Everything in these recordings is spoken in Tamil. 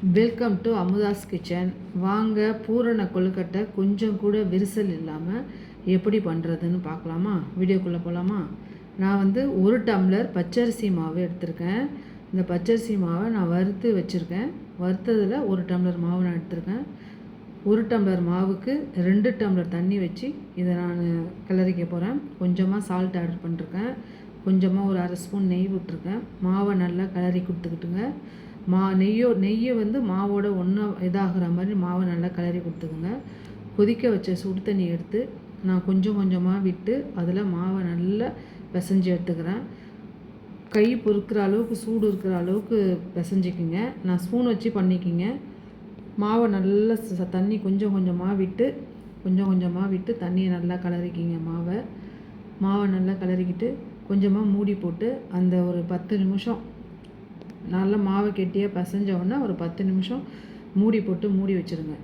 வெல்கம் டு அமுதாஸ் கிச்சன் வாங்க பூரண கொழுக்கட்டை கொஞ்சம் கூட விரிசல் இல்லாமல் எப்படி பண்ணுறதுன்னு பார்க்கலாமா? வீடியோக்குள்ளே போகலாமா நான் வந்து ஒரு டம்ளர் பச்சரிசி மாவு எடுத்திருக்கேன். இந்த பச்சரிசி மாவை நான் வறுத்து வச்சுருக்கேன். வறுத்ததில் ஒரு டம்ளர் மாவு நான் எடுத்திருக்கேன். ஒரு டம்ளர் மாவுக்கு ரெண்டு டம்ளர் தண்ணி வச்சு இதை நான் கிளறிக்க போகிறேன் கொஞ்சமாக சால்ட் ஆட் பண்ணிருக்கேன். கொஞ்சமாக ஒரு அரை ஸ்பூன் நெய் விட்டுருக்கேன். மாவை நல்லா கிளறி கொடுத்துக்கிட்டுங்க. மா நெய்யோ நெய்யை வந்து மாவோட ஒன்றா இதாகிற மாதிரி மாவை நல்லா கிளறி கொடுத்துக்குங்க. கொதிக்க வச்ச சுடு தண்ணி எடுத்து நான் கொஞ்சம் கொஞ்சமாக விட்டு அதில் மாவை நல்லா பிசைஞ்சு எடுத்துக்கிறேன். கை பொறுக்கிற அளவுக்கு சூடு இருக்கிற அளவுக்கு பிசைஞ்சிக்கிங்க. நான் ஸ்பூன் வச்சு பண்ணிக்கிங்க. மாவை நல்லா தண்ணி கொஞ்சம் கொஞ்சமாக விட்டு கொஞ்சம் கொஞ்சமாக விட்டு தண்ணியை நல்லா கலரிக்கிங்க மாவை. மாவை நல்லா கலரிக்கிட்டு கொஞ்சமாக மூடி போட்டு அந்த ஒரு பத்து நிமிஷம் நல்லா மாவை கெட்டியாக பசைஞ்ச உடனே ஒரு பத்து நிமிஷம் மூடி போட்டு மூடி வச்சுருங்க.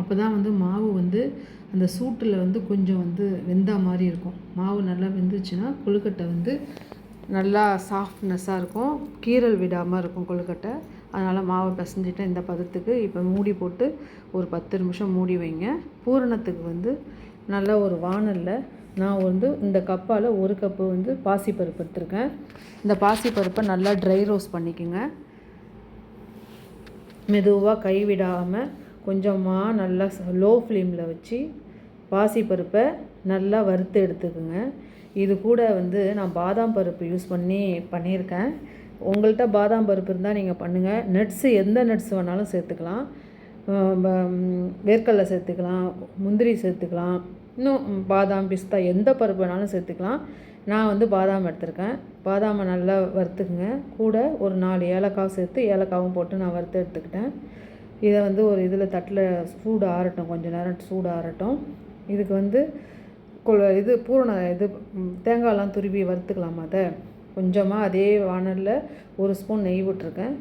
அப்போ தான் வந்து மாவு வந்து அந்த சூட்டில் வந்து கொஞ்சம் வந்து வெந்தா மாதிரி இருக்கும். மாவு நல்லா வெந்துச்சுன்னா கொழுக்கட்டை வந்து நல்லா சாஃப்ட்னஸ்ஸாக இருக்கும். கீரல் விடாமல் இருக்கும் கொழுக்கட்டை. அதனால் மாவை பிசைஞ்சிட்டேன் இந்த பதத்துக்கு இப்போ மூடி போட்டு ஒரு பத்து நிமிஷம் மூடி வைங்க. பூரணத்துக்கு வந்து நல்ல ஒரு வாணலில் நான் வந்து இந்த கப்பால் ஒரு கப்பு வந்து பாசிப்பருப்பு எடுத்துருக்கேன். இந்த பாசிப்பருப்பை நல்லா ட்ரை ரோஸ்ட் பண்ணிக்கோங்க. மெதுவாக கைவிடாமல் கொஞ்சமாக நல்லா லோ ஃப்ளேமில் வச்சு பாசிப்பருப்பை நல்லா வறுத்து எடுத்துக்கோங்க. இது கூட வந்து நான் பாதாம் பருப்பு யூஸ் பண்ணி பண்ணியிருக்கேன். உங்கள்கிட்ட பாதாம் பருப்பு இருந்தால் நீங்கள் பண்ணுங்கள் நட்ஸு எந்த நட்ஸ் வேணாலும் சேர்த்துக்கலாம். வேர்க்கடலை சேர்த்துக்கலாம். முந்திரி சேர்த்துக்கலாம். இன்னும் பாதாம் பிஸ்தா எந்த பருப்பு வேணாலும் சேர்த்துக்கலாம். நான் வந்து பாதாம் எடுத்திருக்கேன். பாதாமை நல்லா வறுத்துக்குங்க. கூட ஒரு நாலு ஏலக்காய் சேர்த்து ஏலக்காவும் போட்டு நான் வறுத்து எடுத்துக்கிட்டேன். இதை வந்து ஒரு இதில் தட்டில் சூடு ஆறட்டும். கொஞ்சம் நேரம் சூடு ஆறட்டும். இதுக்கு வந்து கொ- இது பூரண இது தேங்காயெலாம் துருவி வறுத்துக்கலாமா அதை? கொஞ்சமாக அதே வானலில் ஒரு ஸ்பூன் நெய் விட்டுருக்கேன்.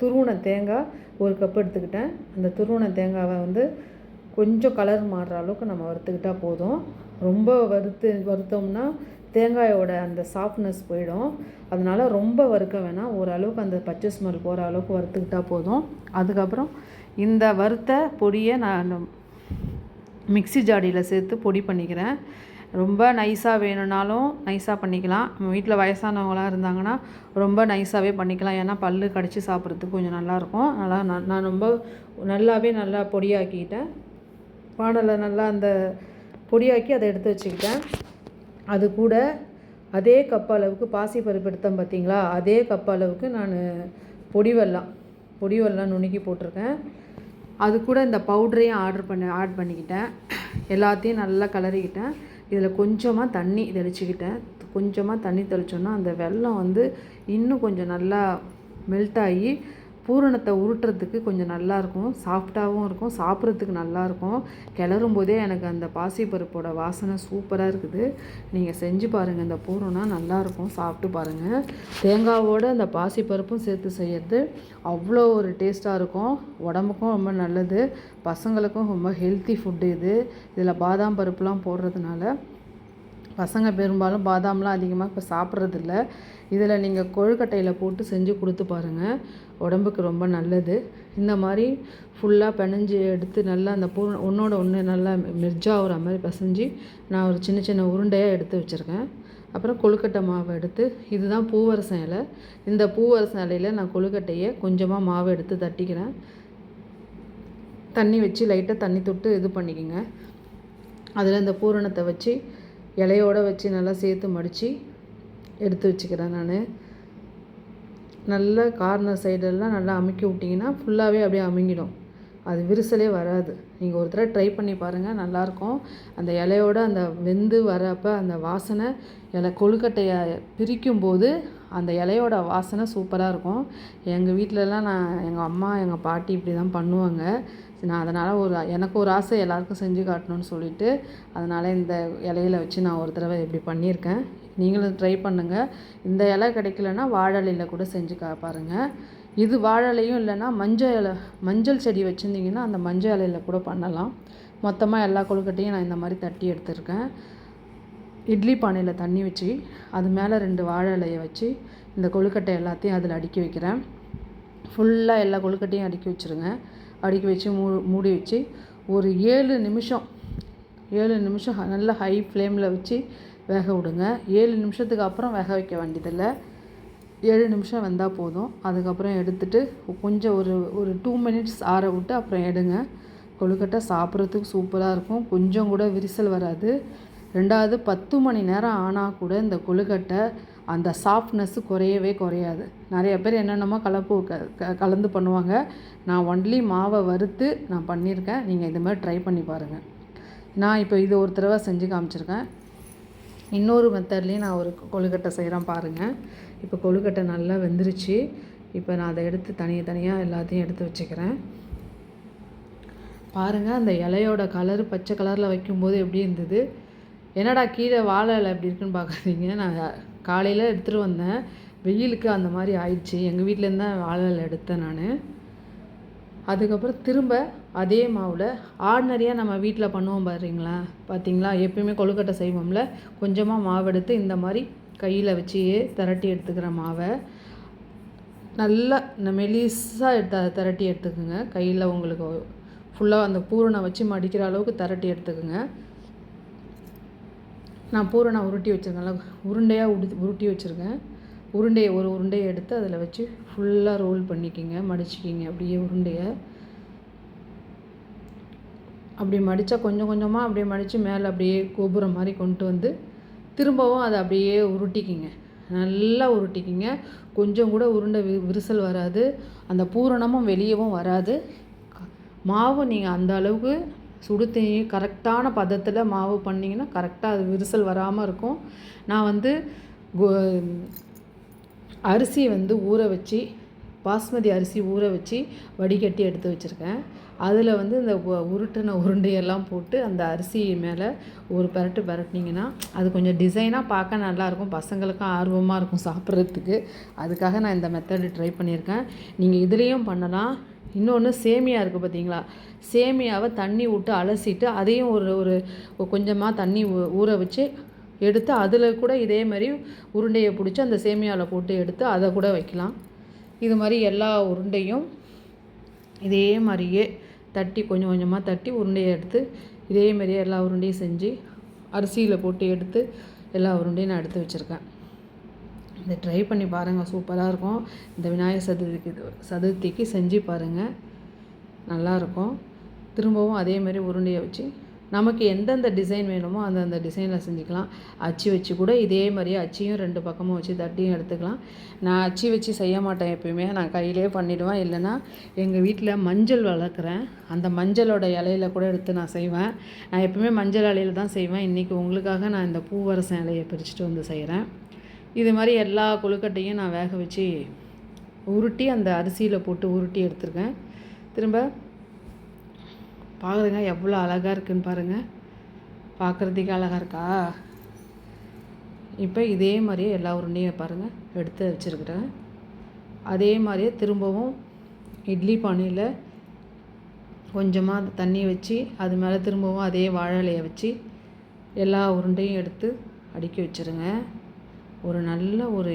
துருவன தேங்காய் ஒரு கப் எடுத்துக்கிட்டேன். அந்த துருவன தேங்காவை வந்து கொஞ்சம் கலர் மாறுற அளவுக்கு நம்ம வறுத்துக்கிட்டால் போதும். ரொம்ப வறுத்து வறுத்தோம்னா தேங்காயோட அந்த சாஃப்ட்னஸ் போயிடும். அதனால் ரொம்ப வறுக்க வேணாம். ஓரளவுக்கு அந்த பச்சை ஸ்மெல் போகிற அளவுக்கு வறுத்துக்கிட்டால் போதும். அதுக்கப்புறம் இந்த வறுத்த பொடியை நான் மிக்ஸி ஜாடியில் சேர்த்து பொடி பண்ணிக்கிறேன். ரொம்ப நைஸாக வேணும்னாலும் நைஸாக பண்ணிக்கலாம். நம்ம வீட்டில் வயசானவங்களாம் இருந்தாங்கன்னா ரொம்ப நைஸாகவே பண்ணிக்கலாம். ஏன்னா பல் கடிச்சு சாப்பிட்றதுக்கு கொஞ்சம் நல்லாயிருக்கும் நல்லா நான் நான் ரொம்ப நல்லாவே நல்லா பொடியாக்கிட்டேன். பானலை நல்லா அந்த பொடியாக்கி அதை எடுத்து வச்சுக்கிட்டேன். அது கூட அதே கப் அளவுக்கு பாசி பருப்பு எடுத்தேன் பார்த்தீங்களா? அதே கப் அளவுக்கு நான் பொடி வெல்லம் பொடி வெல்லம் நுணுக்கி போட்டிருக்கேன். அது கூட இந்த பவுடரையும் ஆர்டர் பண்ண ஆட் பண்ணிக்கிட்டேன். எல்லாத்தையும் நல்லா கலரிக்கிட்டேன். இதில் கொஞ்சமாக தண்ணி தெளிச்சுக்கிட்டேன். கொஞ்சமாக தண்ணி தெளிச்சோன்னா அந்த வெல்லம் வந்து இன்னும் கொஞ்சம் நல்லா மெல்ட் ஆகி பூரணத்தை உருட்டுறதுக்கு கொஞ்சம் நல்லாயிருக்கும் சாஃப்டாகவும் இருக்கும் சாப்பிட்றதுக்கு நல்லாயிருக்கும். கிளறும் போதே எனக்கு அந்த பாசிப்பருப்போட வாசனை சூப்பராக இருக்குது. நீங்கள் செஞ்சு பாருங்கள் இந்த பூரணம் நல்லாயிருக்கும் சாப்பிட்டு பாருங்கள் தேங்காவோட அந்த பாசிப்பருப்பும் சேர்த்து செய்யறது அவ்வளோ ஒரு டேஸ்ட்டாக இருக்கும். உடம்புக்கும் ரொம்ப நல்லது பசங்களுக்கும் ரொம்ப ஹெல்த்தி ஃபுட்டு இது. இதில் பாதாம் பருப்புலாம் போடுறதுனால பசங்க பெரும்பாலும் பாதாம்லாம் அதிகமாக இப்போ சாப்பிட்றதில்ல. இதில் நீங்கள் கொழுக்கட்டையில் போட்டு செஞ்சு கொடுத்து பாருங்கள் உடம்புக்கு ரொம்ப நல்லது. இந்த மாதிரி ஃபுல்லாக பிணைஞ்சு எடுத்து நல்லா அந்த பூ ஒன்றோட ஒன்று நல்லா மெர்ஜாகிற மாதிரி பிசைஞ்சு நான் ஒரு சின்ன சின்ன உருண்டையாக எடுத்து வச்சுருக்கேன். அப்புறம் கொழுக்கட்டை மாவை எடுத்து இதுதான் பூவரசம் இலை. இந்த பூவரசம் இலையில் நான் கொழுக்கட்டையை கொஞ்சமாக மாவை எடுத்து தட்டிக்கிறேன். தண்ணி வச்சு லைட்டாக தண்ணி தொட்டு இது பண்ணிக்கோங்க. அதில் இந்த பூரணத்தை வச்சு இலையோடு வச்சு நல்லா சேர்த்து மடித்து எடுத்து வச்சுக்கிறேன் நான். நல்ல கார்னர் சைடெல்லாம் நல்லா அமுக்கி விட்டிங்கன்னா ஃபுல்லாகவே அப்படியே அமுங்கிடும். அது விரிசலே வராது. நீங்கள் ஒரு தடவை ட்ரை பண்ணி பாருங்கள் நல்லாயிருக்கும். அந்த இலையோட அந்த வெந்து வரப்போ அந்த வாசனை இலை கொழுக்கட்டையை பிரிக்கும் போது அந்த இலையோட வாசனை சூப்பராக இருக்கும். எங்கள் வீட்டிலலாம் நான் எங்கள் அம்மா எங்கள் பாட்டி இப்படி தான் பண்ணுவாங்க. நான் அதனால் ஒரு எனக்கு ஒரு ஆசை எல்லாருக்கும் செஞ்சு காட்டணும்னு சொல்லிட்டு அதனால் இந்த இலையில வச்சு நான் ஒரு தடவை இப்படி பண்ணியிருக்கேன். நீங்களும் ட்ரை பண்ணுங்கள் இந்த இலை கிடைக்கலன்னா வாழை இலையில கூட செஞ்சு கா பாருங்கள் இது வாழை இலையும் இல்லைன்னா மஞ்சள் இலை மஞ்சள் செடி வச்சுருந்தீங்கன்னா அந்த மஞ்சள் இலையில கூட பண்ணலாம். மொத்தமாக எல்லா கொழுக்கட்டையும் நான் இந்த மாதிரி தட்டி எடுத்திருக்கேன். இட்லி பானையில் தண்ணி வச்சு அது மேலே ரெண்டு வாழை இலையை வச்சு இந்த கொழுக்கட்டை எல்லாத்தையும் அதில் அடுக்கி வைக்கிறேன். ஃபுல்லாக எல்லா கொழுக்கட்டையும் அடுக்கி வச்சுருங்க. அடுக்கி வச்சு மூ மூடி வச்சு ஒரு ஏழு நிமிஷம் ஏழு நிமிஷம் நல்ல நல்லா ஹை ஃப்ளேமில் வச்சு வேக விடுங்க. ஏழு நிமிஷத்துக்கு அப்புறம் வேக வைக்க வேண்டியதில்லை. ஏழு நிமிஷம் வெந்தால் போதும். அதுக்கப்புறம் எடுத்துட்டு கொஞ்சம் ஒரு ஒரு டூ மினிட்ஸ் ஆற விட்டு அப்புறம் எடுங்க. கொழுக்கட்டை சாப்பிட்றதுக்கு சூப்பராக இருக்கும். கொஞ்சம் கூட விரிசல் வராது. ரெண்டாவது பத்து மணி நேரம் ஆனால் கூட இந்த கொழுக்கட்டை அந்த சாஃப்ட்னஸ் குறையவே குறையாது. நிறைய பேர் என்னென்னமோ கலப்பு க க- கலந்து பண்ணுவாங்க. நான் ஒன்லி மாவை வறுத்து நான் பண்ணியிருக்கேன். நீங்கள் இது மாதிரி ட்ரை பண்ணி பாருங்கள் நான் இப்போ இது ஒரு தடவை செஞ்சு காமிச்சிருக்கேன். இன்னொரு மெத்தட்லேயும் நான் ஒரு கொழுக்கட்டை செய்கிறேன் பாருங்கள் இப்போ கொழுக்கட்டை நல்லா வெந்துருச்சு. இப்போ நான் அதை எடுத்து தனியாக தனியாக எல்லாத்தையும் எடுத்து வச்சுக்கிறேன். பாருங்கள் அந்த இலையோட கலர் பச்சை கலரில் வைக்கும்போது எப்படி இருந்தது? என்னடா கீழே வாழை இலை எப்படி இருக்குன்னு பார்க்குறீங்க நான் காலையில் எடுத்துகிட்டு வந்தேன். வெயிலுக்கு அந்த மாதிரி ஆயிடுச்சு. எங்கள் வீட்டிலேருந்து தான் வாழை இலை எடுத்தேன் நான். அதுக்கப்புறம் திரும்ப அதே மாவில் ஆர்டினரியாக நம்ம வீட்டில் பண்ணுவோம் பாருங்களா? பார்த்தீங்களா எப்பயுமே கொழுக்கட்டை செய்வோம்ல. கொஞ்சமாக மாவு எடுத்து இந்த மாதிரி கையில் வச்சு திரட்டி எடுத்துக்கிற மாவை. நல்லா இந்த மெலிசாக எடுத்து திரட்டி எடுத்துக்கோங்க. கையில் உங்களுக்கு ஃபுல்லாக அந்த பூரணை வச்சு மடிக்கிற அளவுக்கு திரட்டி எடுத்துக்கோங்க. நான் பூரணை உருட்டி வச்சுருக்கேன்ல. உருண்டையாக உடு உருட்டி வச்சுருக்கேன். உருண்டையை ஒரு உருண்டையை எடுத்து அதில் வச்சு ஃபுல்லாக ரோல் பண்ணிக்கிங்க மடிச்சிக்கிங்க. அப்படியே உருண்டையை. அப்படி மடித்தா கொஞ்சம் கொஞ்சமாக அப்படியே மடித்து மேலே அப்படியே கோபுரம் மாதிரி கொண்டு வந்து திரும்பவும் அதை அப்படியே உருட்டிக்கிங்க. நல்லா உருட்டிக்கிங்க. கொஞ்சம் கூட உருண்டை வி விரிசல் வராது. அந்த பூரணமும் வெளியவும் வராது. மாவு நீங்கள் அந்த அளவுக்கு சுடு தண்ணி கரெக்டான பதத்தில் மாவு பண்ணிங்கன்னா கரெக்டாக அது விரிசல் வராமல் இருக்கும். நான் வந்து கோ அரிசி வந்து ஊற வச்சு பாஸ்மதி அரிசி ஊற வச்சு வடிகட்டி எடுத்து வச்சுருக்கேன். அதில் வந்து இந்த உருட்டின உருண்டையெல்லாம் போட்டு அந்த அரிசி மேலே ஒரு பரட்டு பரட்டினீங்கன்னா அது கொஞ்சம் டிசைனாக பார்க்க நல்லாயிருக்கும். பசங்களுக்கும் ஆர்வமாக இருக்கும் சாப்பிட்றதுக்கு. அதுக்காக நான் இந்த மெத்தடு ட்ரை பண்ணியிருக்கேன். நீங்கள் இதுலேயும் பண்ணலாம். இன்னொன்று சேமியா இருக்குது பார்த்தீங்களா? சேமியாவை தண்ணி விட்டு அலசிட்டு அதையும் ஒரு ஒரு கொஞ்சமாக தண்ணி ஊ- ஊற வச்சு எடுத்து அதில் கூட இதே மாதிரி உருண்டையை பிடிச்சி அந்த சேமியாவில் போட்டு எடுத்து அதை கூட வைக்கலாம். இது மாதிரி எல்லா உருண்டையும் இதே மாதிரியே தட்டி கொஞ்சம் கொஞ்சமாக தட்டி உருண்டையை எடுத்து இதே மாதிரியே எல்லா உருண்டையும் செஞ்சு அரிசியில் போட்டு எடுத்து எல்லா உருண்டையும் நான் எடுத்து வச்சுருக்கேன். இதை ட்ரை பண்ணி பாருங்கள் சூப்பராக இருக்கும். இந்த விநாயகர் சதுர்த்திக்கு சதுர்த்திக்கு செஞ்சு பாருங்கள் நல்லாயிருக்கும் திரும்பவும் அதே மாதிரி உருண்டையை வச்சு நமக்கு எந்தெந்த டிசைன் வேணுமோ அந்தந்த டிசைனில் செஞ்சுக்கலாம். அச்சு வச்சு கூட இதே மாதிரியே அச்சியும் ரெண்டு பக்கமும் வச்சு தட்டியும் எடுத்துக்கலாம். நான் அச்சு வச்சு செய்ய மாட்டேன் எப்பயுமே. நான் கையிலே பண்ணிவிடுவேன் இல்லைன்னா எங்கள் வீட்டில் மஞ்சள் வளர்க்குறேன். அந்த மஞ்சளோட இலையில கூட எடுத்து நான் செய்வேன். நான் எப்பவுமே மஞ்சள் இலையில தான் செய்வேன். இன்றைக்கி உங்களுக்காக நான் இந்த பூவரசம் இலையை பிரிச்சுட்டு வந்து செய்கிறேன் இது மாதிரி எல்லா கொழுக்கட்டையும் நான் வேக வச்சு உருட்டி அந்த அரிசியில் போட்டு உருட்டி எடுத்திருக்கேன். திரும்ப பாருங்க எவ்வளோ அழகாக இருக்குன்னு பாருங்கள் பார்க்குறதுக்கு அழகாக இருக்கா? இப்போ இதே மாதிரியே எல்லா உருண்டையும் பாருங்கள் எடுத்து வச்சுருக்கிறேன். அதே மாதிரியே திரும்பவும் இட்லி பானையில் கொஞ்சமாக தண்ணி வச்சு அது மேலே திரும்பவும் அதே வாழை இலையை வச்சு எல்லா உருண்டையும் எடுத்து அடுக்கி வச்சுருங்க. ஒரு நல்ல ஒரு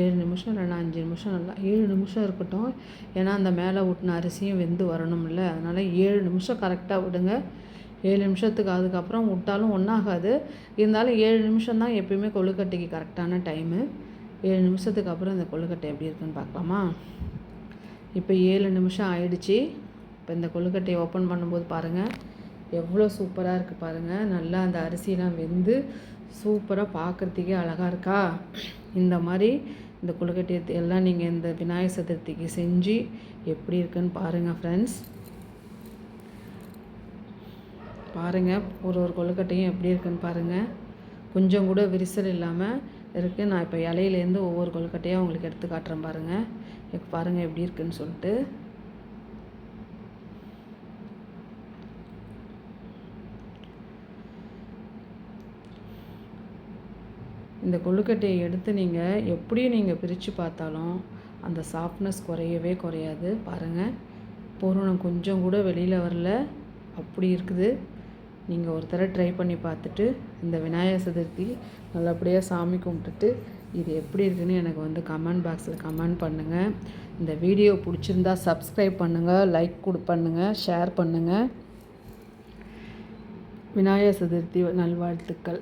ஏழு நிமிஷம் இல்லைன்னா அஞ்சு நிமிஷம் நல்லா ஏழு நிமிஷம் இருக்கட்டும். ஏன்னா அந்த மேலே ஊட்டின அரிசியும் வெந்து வரணும்ல. அதனால் ஏழு நிமிஷம் கரெக்டாக விடுங்க. ஏழு நிமிஷத்துக்கு அதுக்கப்புறம் விட்டாலும் ஒன்றாகாது இருந்தாலும் ஏழு நிமிஷம் தான் எப்பயுமே கொழுக்கட்டைக்கு கரெக்டான டைமு ஏழு நிமிஷத்துக்கு அப்புறம் இந்த கொழுக்கட்டை எப்படி இருக்குன்னு பார்க்கலாமா? இப்போ ஏழு நிமிஷம் ஆயிடுச்சு. இப்போ இந்த கொழுக்கட்டையை ஓப்பன் பண்ணும்போது பாருங்கள் எவ்வளோ சூப்பராக இருக்குது பாருங்கள் நல்லா அந்த அரிசியெலாம் வெந்து சூப்பராக பார்க்குறதுக்கே அழகாக இருக்கா? இந்த மாதிரி இந்த கொழுக்கட்டையை எல்லாம் நீங்கள் இந்த விநாயகர் சதுர்த்திக்கு செஞ்சு எப்படி இருக்குன்னு பாருங்கள் ஃப்ரெண்ட்ஸ் பாருங்கள் ஒரு ஒரு கொழுக்கட்டையும் எப்படி இருக்குன்னு பாருங்கள் கொஞ்சம் கூட விரிசல் இல்லாமல் இருக்குது நான் இப்போ இலையிலேருந்து ஒவ்வொரு கொழுக்கட்டையாக உங்களுக்கு எடுத்து காட்டுறேன் பாருங்கள் இப்போ பாருங்கள் எப்படி இருக்குன்னு சொல்லிட்டு. இந்த கொழுக்கட்டையை எடுத்து நீங்கள் எப்படியும் நீங்கள் பிரித்து பார்த்தாலும் அந்த சாஃப்ட்னஸ் குறையவே குறையாது. பாருங்கள் பூரணம் கொஞ்சம் கூட வெளியில் வரல. அப்படி இருக்குது. நீங்கள் ஒரு தடவை ட்ரை பண்ணி பார்த்துட்டு இந்த விநாயகர் சதுர்த்தி நல்லபடியாக சாமி கும்பிட்டுட்டு இது எப்படி இருக்குன்னு எனக்கு வந்து கமெண்ட் பாக்ஸில் கமெண்ட் பண்ணுங்கள் இந்த வீடியோ பிடிச்சிருந்தா சப்ஸ்கிரைப் பண்ணுங்கள் லைக் கொடு பண்ணுங்கள் ஷேர் பண்ணுங்கள் விநாயகர் சதுர்த்தி நல்வாழ்த்துக்கள்.